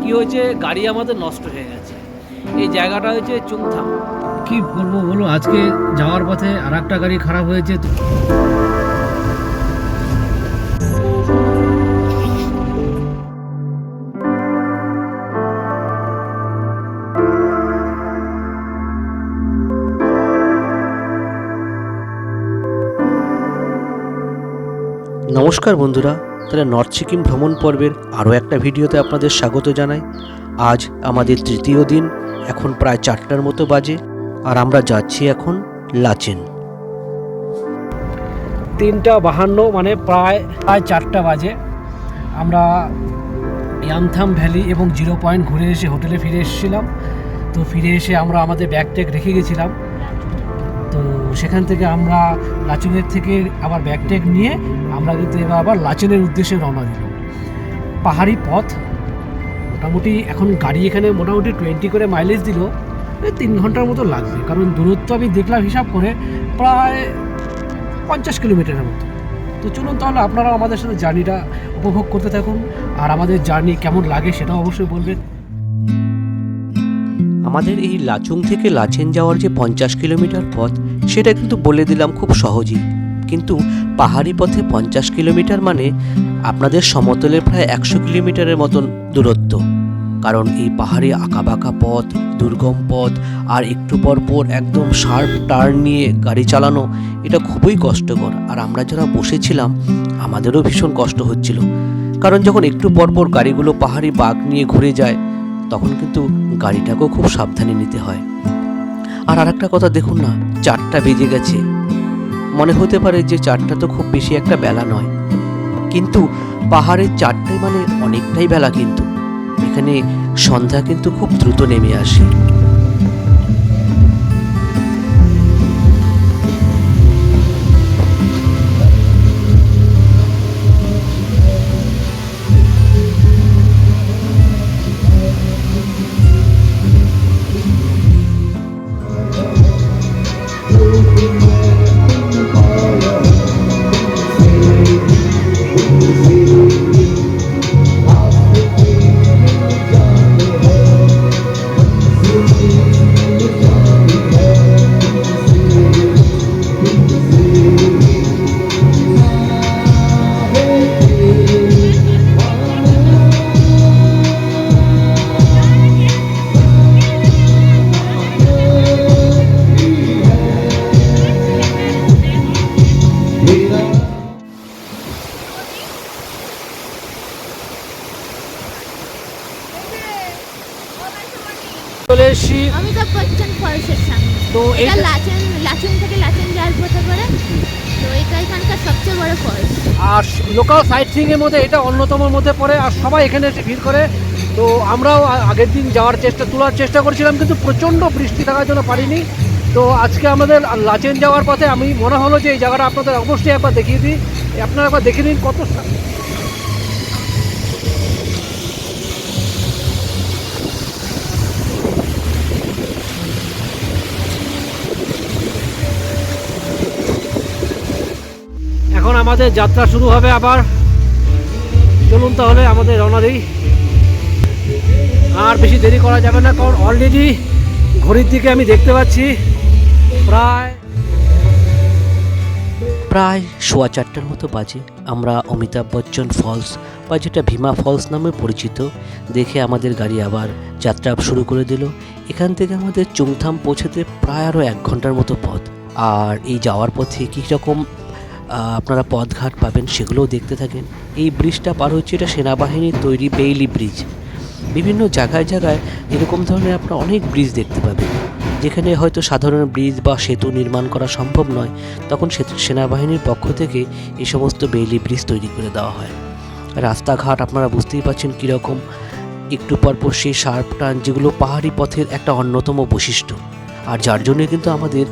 কি হয়েছে? গাড়ি আমাদের নষ্ট হয়ে গেছে। এই জায়গাটা হচ্ছে চুংথাম। কি বলব বলো আজকে যাওয়ার পথে আর একটা গাড়ি খারাপ হয়েছে। নমস্কার বন্ধুরা, তাহলে নর্থ সিকিম ভ্রমণ পর্বের আরও একটা ভিডিওতে আপনাদের স্বাগত জানাই। আজ আমাদের তৃতীয় দিন, এখন প্রায় চারটার মতো বাজে, আর আমরা যাচ্ছি এখন লাচেন। তিনটা বাহান্ন মানে প্রায় প্রায় চারটা বাজে। আমরা ইয়ামথাম ভ্যালি এবং জিরো পয়েন্ট ঘুরে এসে হোটেলে ফিরে এসেছিলাম। তো ফিরে এসে আমরা আমাদের ব্যাগ ট্যাগ রেখে গেছিলাম। সেখান থেকে আমরা লাচুনের থেকে আবার ব্যাগ ট্যাগ নিয়ে আমরা কিন্তু এবার আবার লাচেনের উদ্দেশ্যে রওনা দিলাম। পাহাড়ি পথ, মোটামুটি এখন গাড়ি এখানে মোটামুটি টোয়েন্টি করে মাইলেজ দিল। তিন ঘণ্টার মতো লাগবে, কারণ দূরত্ব আমি দেখলাম হিসাব করে প্রায় পঞ্চাশ কিলোমিটারের মতো। তো চলুন তাহলে আপনারা আমাদের সাথে জার্নিটা উপভোগ করতে থাকুন, আর আমাদের জার্নি কেমন লাগে সেটাও অবশ্যই বলবেন। আমাদের এই লাচুং থেকে লাচেন যাওয়ার যে পঞ্চাশ কিলোমিটার পথ সেটা কিন্তু বলে দিলাম খুব সহজেই। কিন্তু পাহাড়ি পথে পঞ্চাশ কিলোমিটার মানে আপনাদের সমতলের প্রায় একশো কিলোমিটারের মতন দূরত্ব। কারণ এই পাহাড়ে আঁকাবাঁকা পথ, দুর্গম পথ আর একটু পর পর একদম শার্প টার্ন নিয়ে গাড়ি চালানো, এটা খুবই কষ্টকর। আর আমরা যারা বসেছিলাম, আমাদেরও ভীষণ কষ্ট হচ্ছিল। কারণ যখন একটু পর পর গাড়িগুলো পাহাড়ি বাঘ নিয়ে ঘুরে যায়, তখন কিন্তু গাড়িটাকেও খুব সাবধানে নিতে হয়। আর আরেকটা কথা দেখুন না, চারটা বেজে গেছে। মনে হতে পারে যে চারটা তো খুব বেশি একটা বেলা নয়। কিন্তু পাহাড়ের চারটাই মানে অনেকটাই বেলা কিন্তু। এখানে সন্ধ্যা কিন্তু খুব দ্রুত নেমে আসে। চলে এসেছি। অমিতাভ বচ্চন ফলসের সামনে তো এটা লাচেন লাচেন থেকে লাচেন যাওয়ার পথে করে তো এটা এখানকার সবচেয়ে বড় ফলস আর লোকাল সাইট সিং এর মধ্যে এটা অন্যতমের মধ্যে পড়ে আর সবাই এখানে এসে ভিড় করে। তো আমরাও আগের দিন যাওয়ার চেষ্টা তোলার চেষ্টা করেছিলাম কিন্তু প্রচণ্ড বৃষ্টি থাকার জন্য পারিনি। তো আজকে আমাদের লাচেন যাওয়ার পথে আমি মনে হলো যে এই জায়গাটা আপনাদের অবশ্যই একবার দেখিয়ে দিই। আপনারা একবার দেখে নিন কত আমাদের যাত্রা শুরু হবে আবার। চলুন তাহলে আমাদের রওনা দিই। আর বেশি দেরি করা যাবে না, কারণ অলরেডি ঘড়ির দিকে আমি দেখতে পাচ্ছি। প্রায় প্রায় সোয়া চারটার মতো বাজে। আমরা অমিতাভ বচ্চন ফলস, বা যেটা ভীমা ফলস নামে পরিচিত, দেখে আমাদের গাড়ি আবার যাত্রা শুরু করে দিল। এখান থেকে আমাদের চুংথাম পৌঁছাতে প্রায় আরও এক ঘণ্টার মতো পথ। আর এই যাওয়ার পথে কী রকম আপনারা পথঘাট পাবেন, সেগুলোও দেখতে থাকেন। এই ব্রিজটা পার হচ্ছে এটা সেনাবাহিনীর তৈরি বেইলি ব্রিজ। বিভিন্ন জায়গায় জায়গায় এরকম ধরনের আপনারা অনেক ব্রিজ দেখতে পাবেন। যেখানে হয়তো সাধারণ ব্রিজ বা সেতু নির্মাণ করা সম্ভব নয়, তখন সেতু- সেনাবাহিনীর পক্ষ থেকে এই সমস্ত বেইলি ব্রিজ তৈরি করে দেওয়া হয়। রাস্তাঘাট আপনারা বুঝতেই পারছেন কীরকম। একটু পরপর সেই শার্প টান, যেগুলো পাহাড়ি পথের একটা অন্যতম বৈশিষ্ট্য। আর যার জন্য কিন্তু আমাদের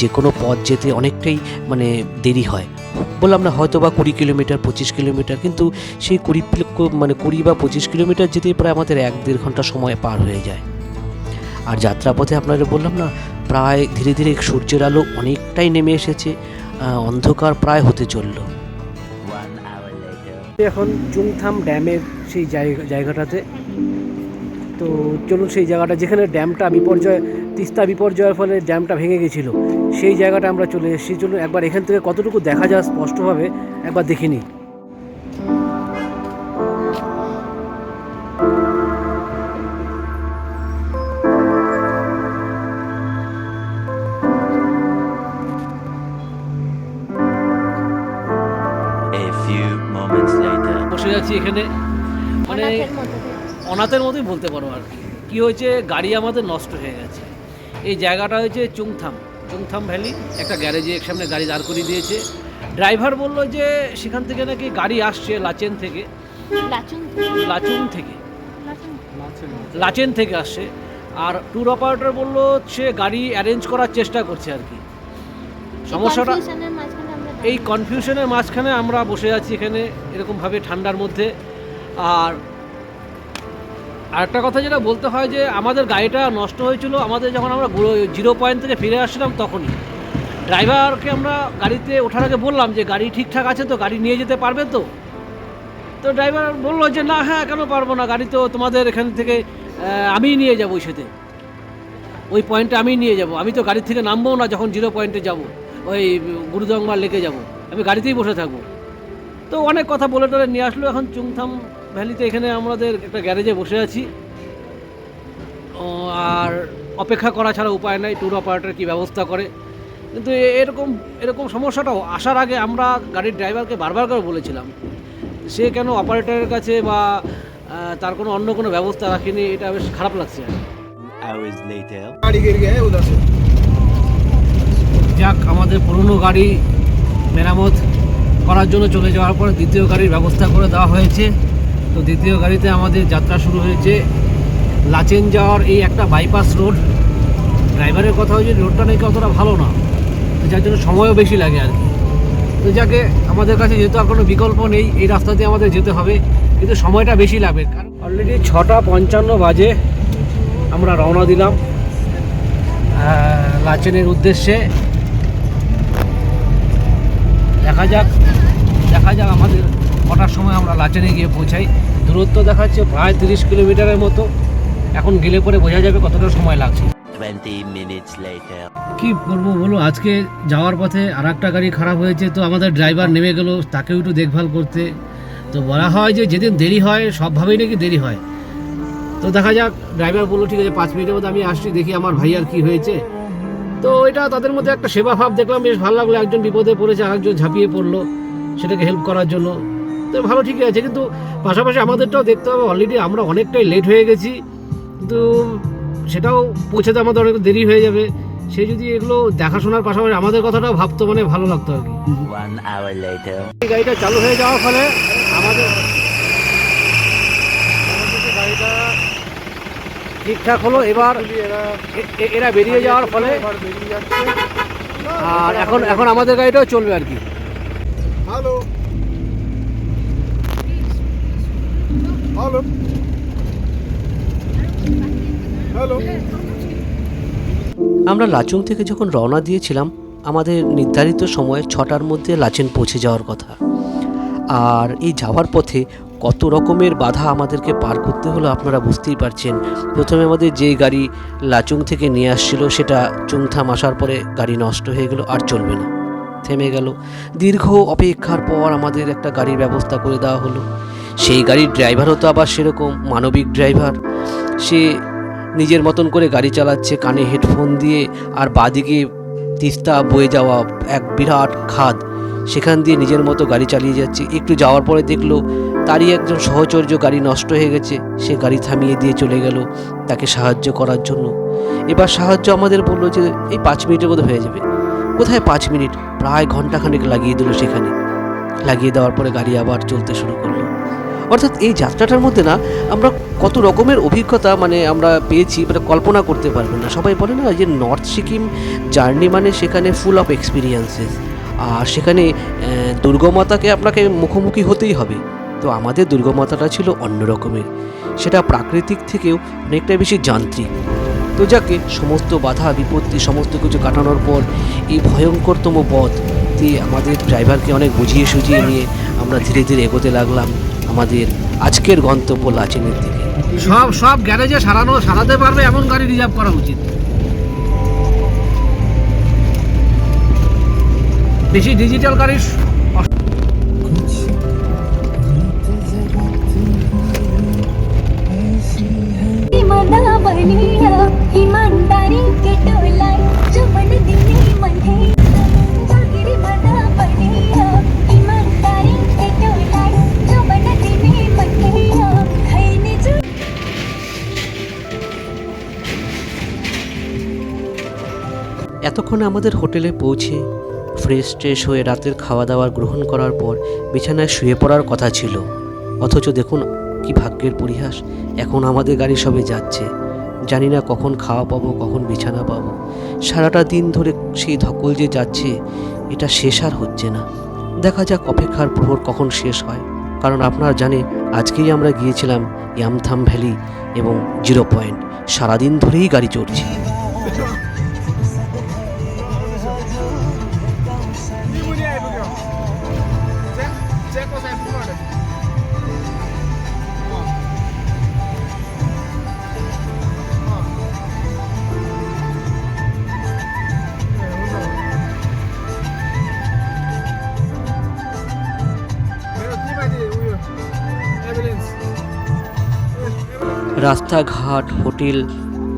যে কোনো পথ যেতে অনেকটাই মানে দেরি হয়। বললাম না হয়তো বা কুড়ি কিলোমিটার, পঁচিশ কিলোমিটার, কিন্তু সেই কুড়ি মানে কুড়ি বা পঁচিশ কিলোমিটার যেতে প্রায় আমাদের এক দেড় ঘণ্টা সময় পার হয়ে যায়। আর যাত্রাপথে আপনাদের বললাম না, প্রায় ধীরে ধীরে সূর্যের আলো অনেকটাই নেমে এসেছে অন্ধকার প্রায় হতে চলল। এখন চুংথাম ড্যামের সেই জায়গা, জায়গাটাতে। তো চলুন সেই জায়গাটা, যেখানে ড্যামটা বিপর্যয় তিস্তা বিপর্যয়ের ফলে ড্যামটা ভেঙে গেছিল। সেই জায়গাটা আমরা চলে এসেছি। চলুন একবার এখান থেকে কতটুকু দেখা যায় স্পষ্টভাবে একবার দেখে নিই। A few বসে আছি এখানে। মানে অনাথের মতো। মতোই বলতে পারো আর কি। কী হয়েছে? গাড়ি আমাদের নষ্ট হয়ে গেছে। এই জায়গাটা হয়েছে চুংথাম। চুংথাম ভ্যালি। একটা গ্যারেজে এক সামনে গাড়ি দাঁড় করিয়ে দিয়েছে। ড্রাইভার বলল যে সেখান থেকে নাকি গাড়ি আসছে লাচেন থেকে। লাচুং লাচুং থেকে। লাচেন থেকে। আসছে। আর ট্যুর অপারেটর বলল সে গাড়ি অ্যারেঞ্জ করার চেষ্টা করছে আর কি। সমস্যাটা এই কনফিউশনের মাঝখানে আমরা বসে আছি এখানে এরকমভাবে ঠান্ডার মধ্যে। আর আরেকটা কথা যেটা বলতে হয় যে আমাদের গাড়িটা নষ্ট হয়েছিল, আমাদের যখন আমরা জিরো পয়েন্ট থেকে ফিরে আসছিলাম তখনই। ড্রাইভারকে আমরা গাড়িতে ওঠার আগে বললাম যে গাড়ি ঠিকঠাক আছে তো গাড়ি নিয়ে যেতে পারবে তো? তো ড্রাইভার বলল যে না হ্যাঁ কেন পারব না, গাড়ি তো তোমাদের এখান থেকে আমিই নিয়ে যাব ওই সাথে। ওই পয়েন্টে আমি নিয়ে যাব, আমি তো গাড়ি থেকে নামবো না যখন জিরো পয়েন্টে যাব, ওই গুরুদংবার লেকে যাব, আমি গাড়িতেই বসে থাকব। তো অনেক কথা বলে টলে নিয়ে আসলো, এখন চুংথাম ভ্যালিতে এখানে আমাদের একটা গ্যারেজে বসে আছি। আর অপেক্ষা করা ছাড়া উপায় নাই ট্যুর অপারেটর কী ব্যবস্থা করে। কিন্তু এরকম এরকম সমস্যাটাও আসার আগে আমরা গাড়ির ড্রাইভারকে বারবার করে বলেছিলাম। সে কেন অপারেটরের কাছে বা তার কোনো অন্য কোনো ব্যবস্থা রাখেনি এটা বেশ খারাপ লাগছে। যাক আমাদের পুরনো গাড়ি মেরামত করার জন্য চলে যাওয়ার পর দ্বিতীয় গাড়ির ব্যবস্থা করে দেওয়া হয়েছে। তো দ্বিতীয় গাড়িতে আমাদের যাত্রা শুরু হয়েছে। লাচেন যাওয়ার এই একটা বাইপাস রোড ড্রাইভারের কথা হয়েছে রোডটা নাকি অতটা ভালো না, তো যার জন্য সময়ও বেশি লাগে আর কি। তো যাকে আমাদের কাছে যেহেতু আর কোনো বিকল্প নেই, এই রাস্তা দিয়ে আমাদের যেতে হবে, কিন্তু সময়টা বেশি লাগবে কারণ অলরেডি ছটা পঞ্চান্ন বাজে, আমরা রওনা দিলাম লাচেনের উদ্দেশ্যে। দেখা যাক দেখা যাক আমাদের কটার সময় আমরা লাচেনে গিয়ে পৌঁছাই। দূরত্ব দেখাচ্ছে প্রায় তিরিশ কিলোমিটারের মতো। এখন গেলে পরে বোঝা যাবে কতটা সময় লাগছে। 20 minutes later. কি করব বলো আজকে যাওয়ার পথে আর একটা গাড়ি খারাপ হয়েছে তো আমাদের ড্রাইভার নেমে গেল তাকেও একটু দেখভাল করতে। তো বলা হয় যে যেদিন দেরি হয় সবভাবেই নাকি দেরি হয়। তো দেখা যাক ড্রাইভার বলল ঠিক আছে পাঁচ মিনিটের মধ্যে আমি আসছি দেখি আমার ভাইয়ার কি হয়েছে। তো এটা তাদের মধ্যে একটা সেবা ভাব দেখলাম বেশ ভালো লাগল একজন বিপদে পড়েছে আরেকজন ঝাঁপিয়ে পড়ল সেটাকে হেল্প করার জন্য। তো ভালো ঠিকই আছে। কিন্তু পাশাপাশি আমাদেরটাও দেখতে হবে অলরেডি আমরা অনেকটাই লেট হয়ে গেছি। কিন্তু সেটাও পৌঁছাতে আমাদের অনেক দেরি হয়ে যাবে। সে যদি এগুলো দেখাশোনার পাশাপাশি আমাদের কথাটাও ভাবতো মানে ভালো লাগতো আর কি. এই গাড়িটা চালু হয়ে যাওয়ার ফলে আমাদের গাড়িটা ঠিকঠাক হলো এবার এরা বেরিয়ে যাওয়ার ফলে আর এখন এখন আমাদের গাড়িটাও চলবে আর কি। Hello hello hello. আমরা লাচুং থেকে যখন রওনা দিয়েছিলাম, আমাদের নির্ধারিত সময় ছটার মধ্যে লাচেন পৌঁছে যাওয়ার কথা। আর এই যাওয়ার পথে কত রকমের বাধা আমাদেরকে পার করতে হলো আপনারা বুঝতেই পারছেন। প্রথমে আমাদের যে গাড়ি লাচুং থেকে নিয়ে আসছিল, সেটা চুংথাম আসার পরে গাড়ি নষ্ট হয়ে গেল আর চলবে না। থেমে গেল। দীর্ঘ অপেক্ষার পর আমাদের একটা গাড়ির ব্যবস্থা করে দেওয়া হলো। সেই গাড়ির ড্রাইভারও তো আবার সেরকম মানবিক ড্রাইভার। সে নিজের মতন করে গাড়ি চালাচ্ছে, কানে হেডফোন দিয়ে, আর বাদিকে তিস্তা বয়ে যাওয়া এক বিরাট খাদ। সেখান দিয়ে নিজের মতো গাড়ি চালিয়ে যাচ্ছে। একটু যাওয়ার পরে দেখল তারই একজন সহচর্য গাড়ি নষ্ট হয়ে গেছে। সে গাড়ি থামিয়ে দিয়ে চলে গেল তাকে সাহায্য করার জন্য। এবার সাহায্য আমাদের বলল যে, এই পাঁচ মিনিটের মধ্যে হয়ে যাবে। কোথায় পাঁচ মিনিট? প্রায় ঘন্টাখানেক লাগিয়ে দিল সেখানে। লাগিয়ে দেওয়ার পরে গাড়ি আবার চলতে শুরু করল। অর্থাৎ এই যাত্রাটার মধ্যে না আমরা কত রকমের অভিজ্ঞতা মানে আমরা পেয়েছি মানে কল্পনা করতে পারবেন না। সবাই বলে না যে নর্থ সিকিম জার্নি মানে সেখানে ফুল অফ এক্সপিরিয়েন্সেস আর সেখানে দুর্গমাতাকে আপনাকে মুখোমুখি হতেই হবে। তো আমাদের দুর্গমাতাটা ছিল অন্য রকমের। সেটা প্রাকৃতিক থেকেও অনেকটা বেশি যান্ত্রিক। তো যাকে সমস্ত বাধা, বিপত্তি, সমস্ত কিছু কাটানোর পর এই ভয়ঙ্করতম পথ দিয়ে আমাদের ড্রাইভারকে অনেক বুঝিয়ে সুঝিয়ে নিয়ে আমরা ধীরে ধীরে এগোতে লাগলাম আমাদের আজকের গন্তব্য লাচেনের দিকে। সব সব গ্যারেজে সারানো সারাতে পারবে এমন গাড়ি রিজার্ভ করা উচিত। বেশি ডিজিটাল গাড়ি मना এতক্ষণে আমাদের হোটেলে পৌঁছে ফ্রেশ ট্রেশ হয়ে রাতের খাওয়া দাওয়ার গ্রহণ করার পর বিছানায় শুয়ে পড়ার কথা ছিল। অথচ দেখুন কি ভাগ্যের পরিহাস, এখন আমাদের গাড়ি সবে যাচ্ছে। জানি না কখন খাওয়া পাবো, কখন বিছানা পাবো। সারাটা দিন ধরে সেই ধকল যে যাচ্ছে, এটা শেষ আর হচ্ছে না। দেখা যাক অপেক্ষার প্রহর কখন শেষ হয়। কারণ আপনারা জানে আজকেই আমরা গিয়েছিলাম ইয়ামথাম ভ্যালি এবং জিরো পয়েন্ট। সারাদিন ধরেই গাড়ি চড়ছি। রাস্তাঘাট, হোটেল,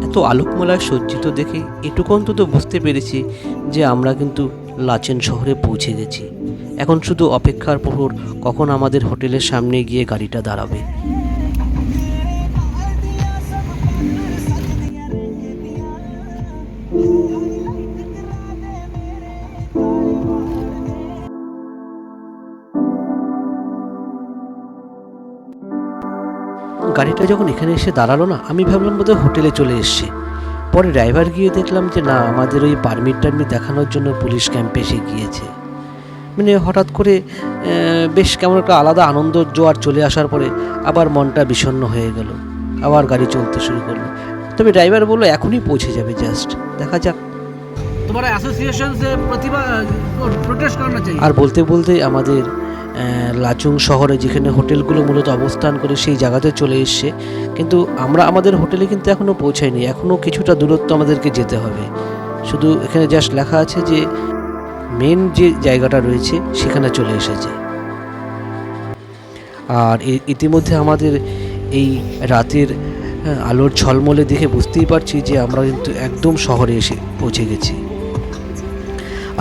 এত আলোকমালায় সজ্জিত দেখে এটুকু অন্তত বুঝতে পেরেছি যে আমরা কিন্তু লাচেন শহরে পৌঁছে গেছি। এখন শুধু অপেক্ষার প্রহর কখন আমাদের হোটেলের সামনে গিয়ে গাড়িটা দাঁড়াবে। গাড়িটা যখন এখানে এসে দাঁড়াল না আমি ভাবলাম বোধহয় হোটেলে চলে এসছে। পরে ড্রাইভার গিয়ে দেখলাম যে না আমাদের ওই পারমিট টারমিট দেখানোর জন্য পুলিশ ক্যাম্পে এসে গিয়েছে। মানে হঠাৎ করে বেশ কেমন একটা আলাদা আনন্দ জোয়ার চলে আসার পরে আবার মনটা বিষণ্ন হয়ে গেল। আবার গাড়ি চলতে শুরু করল। তবে ড্রাইভার বলল এখনই পৌঁছে যাবে জাস্ট। দেখা যাক। তোমার অ্যাসোসিয়েশন আর বলতে বলতে আমাদের লাচুং শহরে যেখানে হোটেলগুলো মূলত অবস্থান করে সেই জায়গাতে চলে এসছে। কিন্তু আমরা আমাদের হোটেলে কিন্তু এখনও পৌঁছাইনি এখনও কিছুটা দূরত্ব আমাদেরকে যেতে হবে। শুধু এখানে জাস্ট লেখা আছে যে মেন যে জায়গাটা রয়েছে, সেখানে চলে এসেছে। আর ইতিমধ্যে আমাদের এই রাতের আলোর ঝলমলে দেখে বুঝতেই পারছি যে আমরা কিন্তু একদম শহরে এসে পৌঁছে গেছি।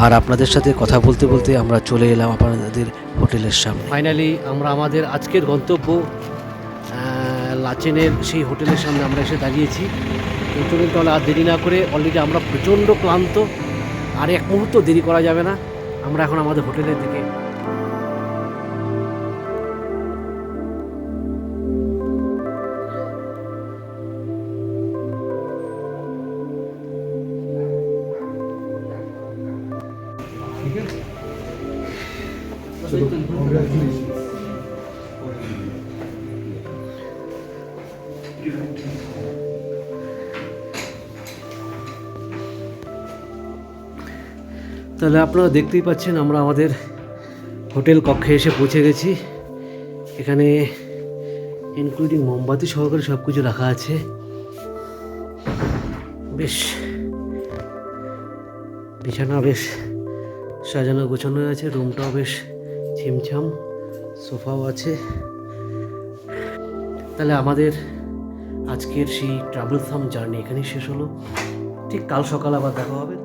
আর আপনাদের সাথে কথা বলতে বলতে আমরা চলে এলাম আপনাদের হোটেলের সামনে। ফাইনালি আমরা আমাদের আজকের গন্তব্য লাচেনের সেই হোটেলের সামনে আমরা এসে দাঁড়িয়েছি। চলুন তাহলে আর দেরি না করে অলরেডি আমরা প্রচণ্ড ক্লান্ত। আর এক মুহূর্ত দেরি করা যাবে না। আমরা এখন আমাদের হোটেলের দিকে তাহলে আপনারা দেখতেই পাচ্ছেন আমরা আমাদের হোটেল কক্ষে এসে পৌঁছে গেছি। এখানে ইনক্লুডিং মোমবাতি সহকারে সব কিছু রাখা আছে। বেশ। বিছানা বেশ সাজানো গোছানো আছে, রুমটাও বেশ ছিমছাম সোফাও আছে। তাহলে আমাদের আজকের সেই ট্রাভেল থাম জার্নি এখানেই শেষ হলো। ঠিক কাল সকাল আবার দেখা হবে।